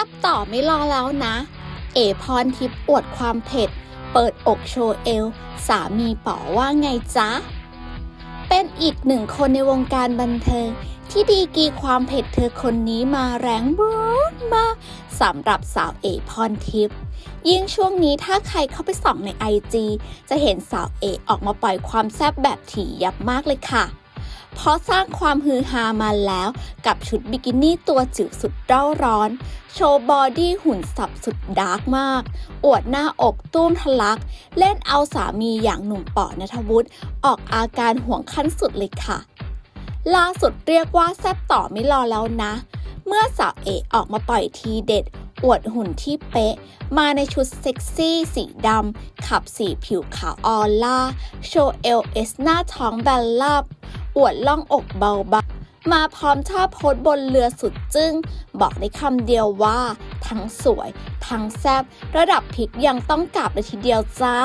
ซับต่อไม่รอแล้วนะ เอพรทิพย์อวดความเผ็ด เปิดอกโชว์เอวสามีป๋อว่าไงจ๊ะ เป็นอีกหนึ่งคนในวงการบันเทิงที่ดีกีความเผ็ดเธอคนนี้มาแรงมากมากสำหรับสาวเอพรทิพย์ยิ่งช่วงนี้ถ้าใครเข้าไปส่องในไอจีจะเห็นสาวเอออกมาปล่อยความแซ่บแบบถี่ยับมากเลยค่ะ เพราะสร้างความฮือฮามาแล้วกับชุดบิกินี่ตัวจิ๋วสุดเร่าร้อน โชว์บอดี้หุ่นสับสุดดาร์กมาก อวดหน้าอกตุ้มทะลัก เล่นเอาสามีอย่างหนุ่มป๋อนัทวุฒิออกอาการห่วงขั้นสุดเลยค่ะล่าสุดเรียกว่าแซ่บต่อไม่รอแล้วนะ เมื่อสาวเอออกมาปล่อยทีเด็ด อวดหุ่นที่เป๊ะ มาในชุดเซ็กซี่สีดำขับสีผิวขาวออล่า โชว์เอลเอสหน้าท้องแบนลับ อวดล่องอกเบาๆ มาพร้อมท่าโพสบนเรือสุดจึง้ง บอกในคำเดียวว่า ทั้งสวย ทั้งแซบระดับพริกยังต้องกลับเลยทีเดียวจ้า